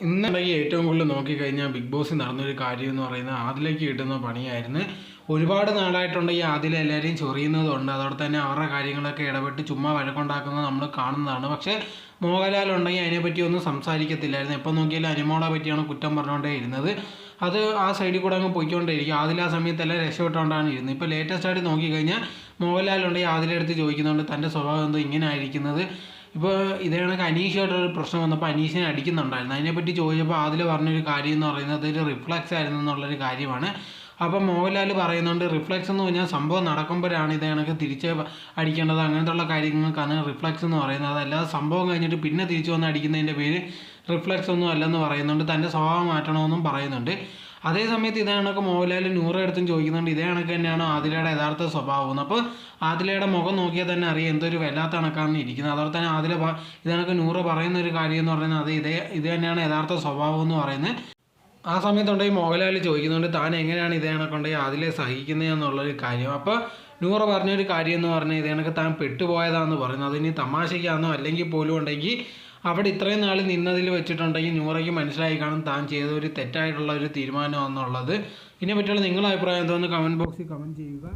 ഇന്നുണ്ടെങ്കിൽ ഏറ്റവും കൂടുതൽ നോക്കിക്കഴിഞ്ഞാൽ ബിഗ് ബോസ് നടന്നൊരു കാര്യം എന്ന് പറയുന്നത് ആദിലേക്ക് കിട്ടുന്ന പണിയായിരുന്നു. ഒരുപാട് നാളായിട്ടുണ്ട് നാളായിട്ടുണ്ടെങ്കിൽ ആദിലെ എല്ലാവരെയും ചൊറിയുന്നതുണ്ട്. അതോടെ തന്നെ അവരുടെ കാര്യങ്ങളൊക്കെ ഇടപെട്ട് ചുമ്മാ വഴക്കുണ്ടാക്കുന്നത് നമ്മൾ കാണുന്നതാണ്. പക്ഷേ മോഹൻലാൽ ഉണ്ടെങ്കിൽ അതിനെപ്പറ്റി ഒന്നും സംസാരിക്കത്തില്ലായിരുന്നു. എപ്പോൾ നോക്കിയാലും അനിമോളെ പറ്റിയാണ് കുറ്റം പറഞ്ഞുകൊണ്ടേ ഇരുന്നത്. അത് ആ സൈഡിൽ കൂടെ അങ്ങ് പോയിക്കൊണ്ടേയിരിക്കും. ആദിൽ ആ സമയത്തെല്ലാം രക്ഷപ്പെട്ടുകൊണ്ടാണ് ഇരുന്നത്. ഇപ്പോൾ ലേറ്റസ്റ്റ് ആയിട്ട് നോക്കിക്കഴിഞ്ഞാൽ മോഹൻലാൽ ഉണ്ടെങ്കിൽ ആദിലെ അടുത്ത് ചോദിക്കുന്നുണ്ട് തന്റെ സ്വഭാവം എന്തോ ഇങ്ങനെ ആയിരിക്കുന്നത് ഇപ്പോൾ ഇതേ കണക്ക് അനീഷായിട്ടൊരു പ്രശ്നം വന്നപ്പോൾ അനീഷിനെ അടിക്കുന്നുണ്ടായിരുന്നു. അതിനെപ്പറ്റി ചോദിച്ചപ്പോൾ അതിൽ പറഞ്ഞൊരു കാര്യം എന്ന് പറയുന്നത് അതൊരു റിഫ്ലക്സ് ആയിരുന്നു എന്നുള്ളൊരു കാര്യമാണ്. അപ്പം മോഹൻലാൽ പറയുന്നുണ്ട് റിഫ്ലക്സ് എന്ന് പറഞ്ഞാൽ സംഭവം നടക്കുമ്പോഴാണ് ഇതേ കണക്ക് തിരിച്ച് അടിക്കേണ്ടത്. അങ്ങനത്തുള്ള കാര്യങ്ങൾക്കാണ് റിഫ്ലക്സ് എന്ന് പറയുന്നത്. അതല്ലാതെ സംഭവം കഴിഞ്ഞിട്ട് പിന്നെ തിരിച്ചു വന്ന് അടിക്കുന്നതിന്റെ പേര് റിഫ്ലക്സ് ഒന്നും അല്ലെന്ന് പറയുന്നുണ്ട്. തന്റെ സ്വഭാവം മാറ്റണമെന്നും പറയുന്നുണ്ട്. അതേ സമയത്ത് ഇതേ കണക്ക് മോഹൻലാൽ നൂറ് അടുത്തും ചോദിക്കുന്നുണ്ട്. ഇതേ കണക്ക് തന്നെയാണ് ആദിലയുടെ യഥാർത്ഥ സ്വഭാവം? അപ്പോൾ ആദിലയുടെ മുഖം നോക്കിയാൽ തന്നെ അറിയാം എന്തൊരു വല്ലാത്ത കണക്കാണ് ഇരിക്കുന്നത്. അതോടെ തന്നെ ആദില പ- ഇത് കണക്ക് നൂറ് പറയുന്ന ഒരു കാര്യം എന്ന് പറയുന്നത് അത് ഇതേ ഇത് തന്നെയാണ് യഥാർത്ഥ സ്വഭാവം എന്ന് പറയുന്നത്. ആ സമയത്തുണ്ടെങ്കിൽ മോഹൻലാൽ ചോദിക്കുന്നുണ്ട് താൻ എങ്ങനെയാണ് ഇതേ കണക്കുണ്ടെങ്കിൽ അതിലെ സഹിക്കുന്നത് എന്നുള്ളൊരു കാര്യം? അപ്പോൾ നൂറ് പറഞ്ഞൊരു കാര്യം എന്ന് പറഞ്ഞാൽ ഇതേ കണക്ക് താൻ പെട്ടുപോയതാന്ന് പറയുന്നത് അതിനി തമാശയ്ക്കാണെന്നോ അല്ലെങ്കിൽ പോലും ഉണ്ടെങ്കിൽ അവിടെ ഇത്രയും നാൾ നിന്നതിൽ വെച്ചിട്ടുണ്ടെങ്കിൽ നൂറയ്ക്ക് മനസ്സിലായി കാണും താൻ ചെയ്ത ഒരു തെറ്റായിട്ടുള്ള ഒരു തീരുമാനമാണെന്നുള്ളത്. ഇതിനെ പറ്റിയുള്ള നിങ്ങളുടെ അഭിപ്രായം എന്തോന്ന് കമന്റ് ബോക്സിൽ കമന്റ് ചെയ്യുക.